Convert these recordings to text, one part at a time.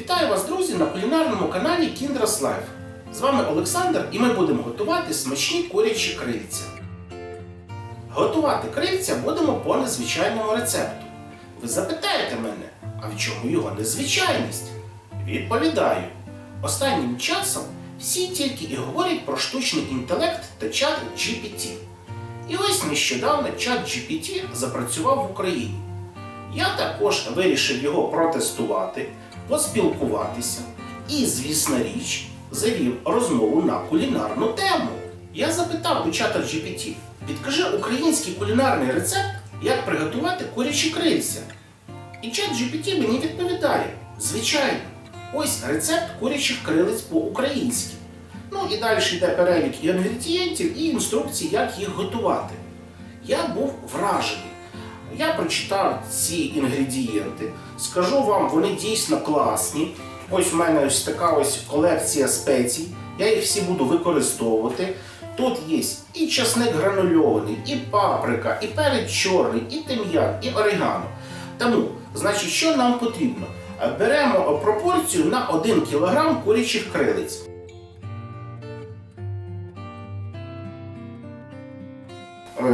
Вітаю вас, друзі, на кулінарному каналі Kindras Life. З вами Олександр і ми будемо готувати смачні курячі крильця. Готувати крильця будемо по незвичайному рецепту. Ви запитаєте мене, а в чому його незвичайність? Відповідаю. Останнім часом всі тільки і говорять про штучний інтелект та чат GPT. І ось нещодавно чат GPT запрацював в Україні. Я також вирішив його протестувати, поспілкуватися і, звісно річ, завів розмову на кулінарну тему. Я запитав у чата GPT, підкажи український кулінарний рецепт, як приготувати курячі крильця. І чат GPT мені відповідає: звичайно, ось рецепт курячих крилиць по-українськи. Ну і далі йде перелік інгредієнтів і інструкцій, як їх готувати. Я був вражений. Я прочитав ці інгредієнти. Скажу вам, вони дійсно класні. Ось в мене ось така ось колекція спецій. Я їх всі буду використовувати. Тут є і часник гранульований, і паприка, і перець чорний, і тим'ян, і орегано. Тому, значить, що нам потрібно? Беремо пропорцію на 1 кг курячих крилиць.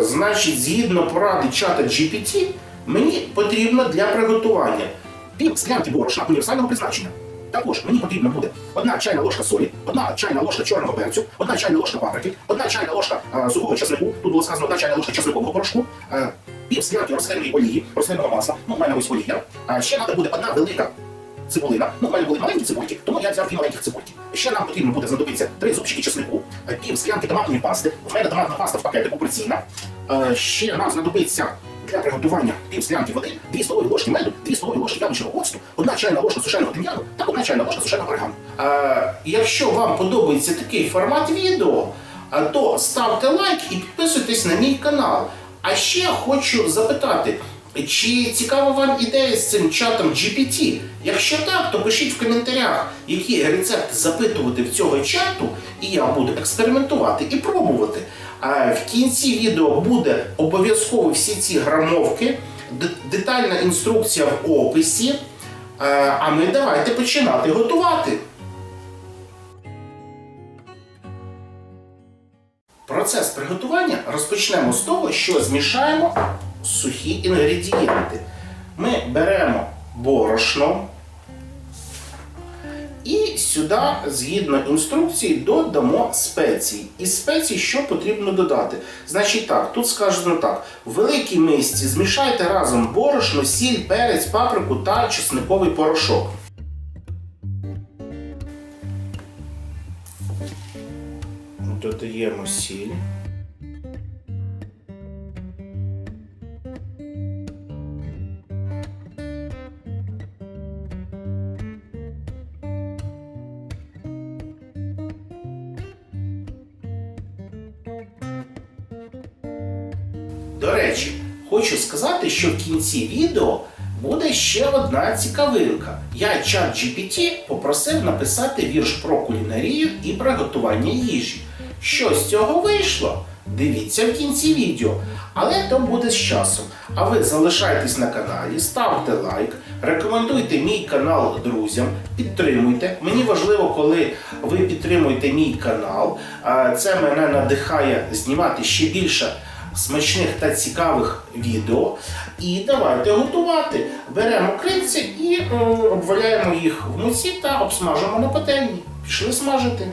Значить, згідно поради чата GPT, мені потрібно для приготування пів склянки борошна універсального призначення. Також мені потрібно буде одна чайна ложка солі, одна чайна ложка чорного перцю, одна чайна ложка паприки, одна чайна ложка е, сухого чеснику, тут було сказано одна чайна ложка чесникового порошку, е, пів склянки рослинної олії, рослинного масла, ну, в мене ось олія. А ще треба буде одна велика цибулина. Ну, в мене були маленькі цибульки, тому я взяв дві маленьких цибульки. Ще нам потрібно буде знадобитися три зубчики чеснику, е, пів склянки томатної пасти. У мене томатна паста в пакетику порційна. Е, Ще нам знадобиться для приготування пів склянки води, дві столові ложки меду, дві столові ложки яблучного оцту, одна чайна ложка сушеного тим'яну та одна чайна ложка сушеного орегано. Е, Якщо вам подобається такий формат відео, то ставте лайк і підписуйтесь на мій канал. А ще хочу запитати, чи цікава вам ідея з цим чатом GPT? Якщо так, то пишіть в коментарях, який рецепт запитувати в цього чату, і я буду експериментувати і пробувати. А в кінці відео буде обов'язково всі ці грамовки, детальна інструкція в описі. А ми давайте починати готувати. Процес приготування розпочнемо з того, що змішаємо сухі інгредієнти. Ми беремо борошно і сюди, згідно інструкції, додамо спеції. Із спецій що потрібно додати? Значить так, тут сказано так: в великій мисці змішайте разом борошно, сіль, перець, паприку та чесниковий порошок. Додаємо сіль. До речі, хочу сказати, що в кінці відео буде ще одна цікавинка. Я чат GPT попросив написати вірш про кулінарію і приготування їжі. Що з цього вийшло? Дивіться в кінці відео. Але то буде з часом. А ви залишайтесь на каналі, ставте лайк, рекомендуйте мій канал друзям, підтримуйте. Мені важливо, коли ви підтримуєте мій канал. Це мене надихає знімати ще більше смачних та цікавих відео. І давайте готувати. Беремо крильці і обваляємо їх в муці та обсмажимо на пательні. Пішли смажити.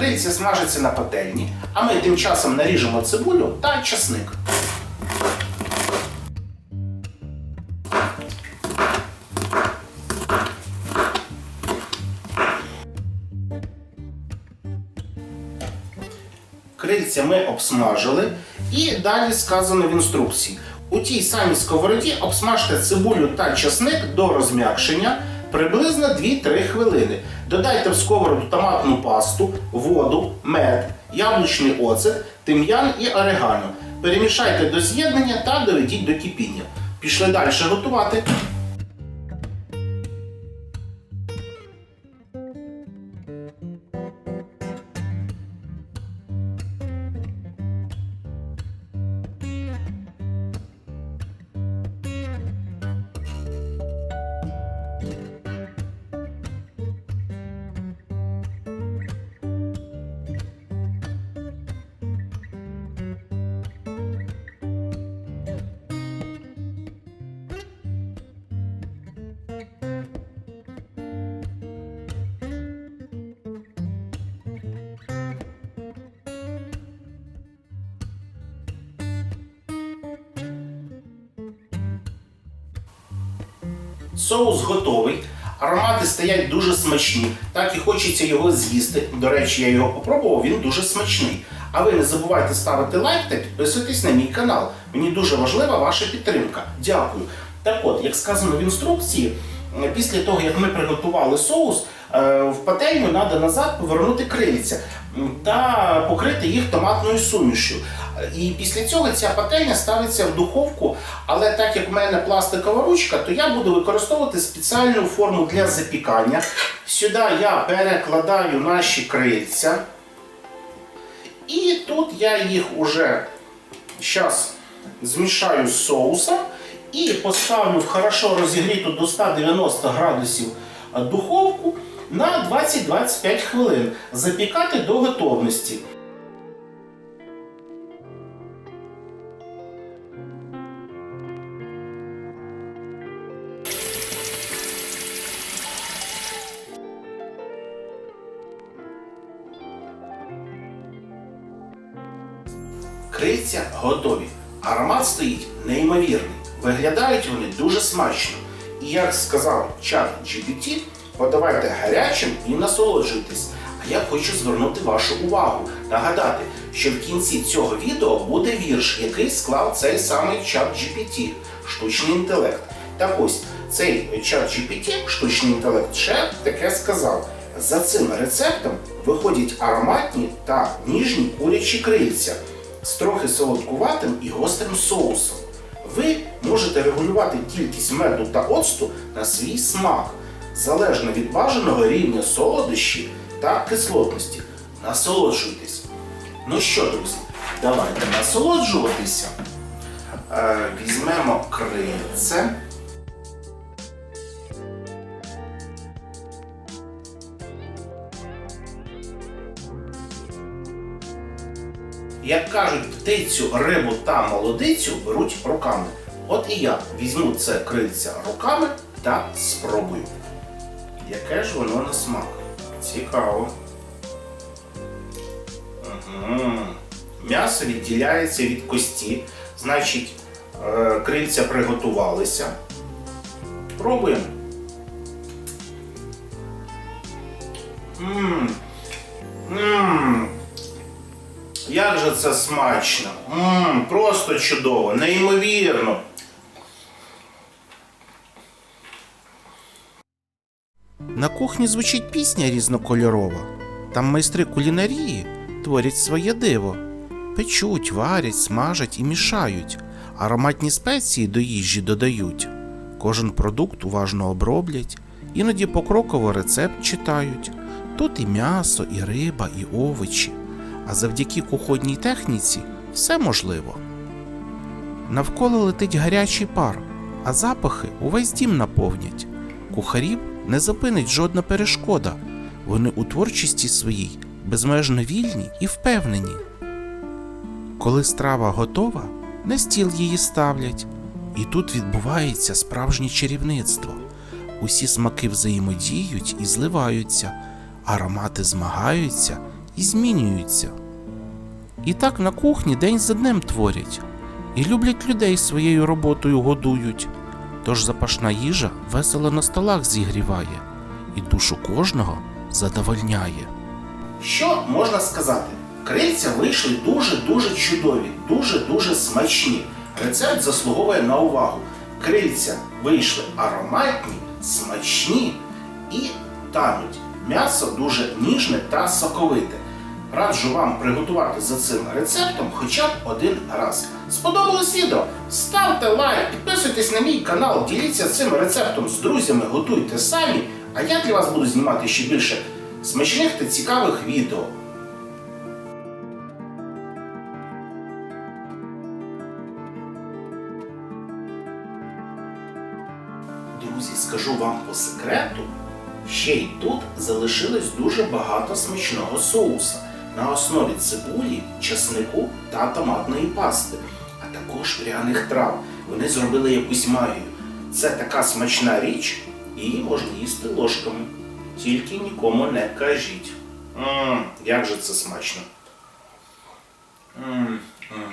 Крильця смажаться на пательні, а ми тим часом наріжемо цибулю та часник. Крильця ми обсмажили, і далі сказано в інструкції. У тій самій сковороді обсмажте цибулю та часник до розм'якшення приблизно 2-3 хвилини. Додайте в сковороду томатну пасту, воду, мед, яблучний оцет, тим'ян і орегано. Перемішайте до з'єднання та доведіть до кипіння. Пішли далі готувати. Соус готовий. Аромати стоять дуже смачні, так і хочеться його з'їсти. До речі, я його попробував, він дуже смачний. А ви не забувайте ставити лайк та підписуйтесь на мій канал. Мені дуже важлива ваша підтримка. Дякую. Так от, як сказано в інструкції, після того, як ми приготували соус, в пательню треба назад повернути крильця та покрити їх томатною сумішю. І після цього ця пательня ставиться в духовку, але так як в мене пластикова ручка, то я буду використовувати спеціальну форму для запікання. Сюди я перекладаю наші крильця. І тут я їх уже зараз змішаю з соусом і поставлю в хорошо розігріту до 190 градусів духовку на 20-25 хвилин. Запікати до готовності. Крильця готові. Аромат стоїть неймовірний. Виглядають вони дуже смачно. І як сказав чат GPT, подавайте гарячим і насолоджуйтесь. А я хочу звернути вашу увагу, нагадати, що в кінці цього відео буде вірш, який склав цей самий чат GPT, штучний інтелект. Так ось, цей чат GPT, штучний інтелект, ще таке сказав. За цим рецептом виходять ароматні та ніжні курячі крильця з трохи солодкуватим і гострим соусом. Ви можете регулювати кількість меду та оцту на свій смак, залежно від бажаного рівня солодощі та кислотності. Насолоджуйтесь. Ну що, друзі, давайте насолоджуватися. Е, візьмемо крильце. Як кажуть, птицю, рибу та молодицю беруть руками. От і я візьму це крильця руками та спробую. Яке ж воно на смак? Цікаво. Угу. М'ясо відділяється від кості, значить, е, крильця приготувалися. Пробуємо. Мм. Мм. Як же це смачно! Мм, просто чудово, неймовірно. На кухні звучить пісня різнокольорова. Там майстри кулінарії творять своє диво. Печуть, варять, смажать і мішають, ароматні спеції до їжі додають. Кожен продукт уважно оброблять, іноді покроково рецепт читають. Тут і м'ясо, і риба, і овочі. А завдяки кухонній техніці все можливо. Навколо летить гарячий пар, а запахи увесь дім наповнять. Кухарів не зупинить жодна перешкода. Вони у творчості своїй безмежно вільні і впевнені. Коли страва готова, на стіл її ставлять, і тут відбувається справжнє чарівництво. Усі смаки взаємодіють і зливаються, аромати змагаються і змінюються. І так на кухні день за днем творять, і люблять людей своєю роботою годують. Тож запашна їжа весело на столах зігріває, і душу кожного задовольняє. Що можна сказати? Крильця вийшли дуже-дуже чудові, дуже-дуже смачні. Рецепт заслуговує на увагу. Крильця вийшли ароматні смачні і тануть. М'ясо дуже ніжне та соковите. Раджу вам приготувати за цим рецептом хоча б один раз. Сподобалось відео? Ставте лайк, підписуйтесь на мій канал, діліться цим рецептом з друзями, готуйте самі, а я для вас буду знімати ще більше смачних та цікавих відео. Друзі, скажу вам по секрету, ще й тут залишилось дуже багато смачного соуса на основі цибулі, чеснику та томатної пасти, а також пряних трав. Вони зробили якусь магію. Це така смачна річ, її можна їсти ложками. Тільки нікому не кажіть. Ммм, як же це смачно. Ммм, м.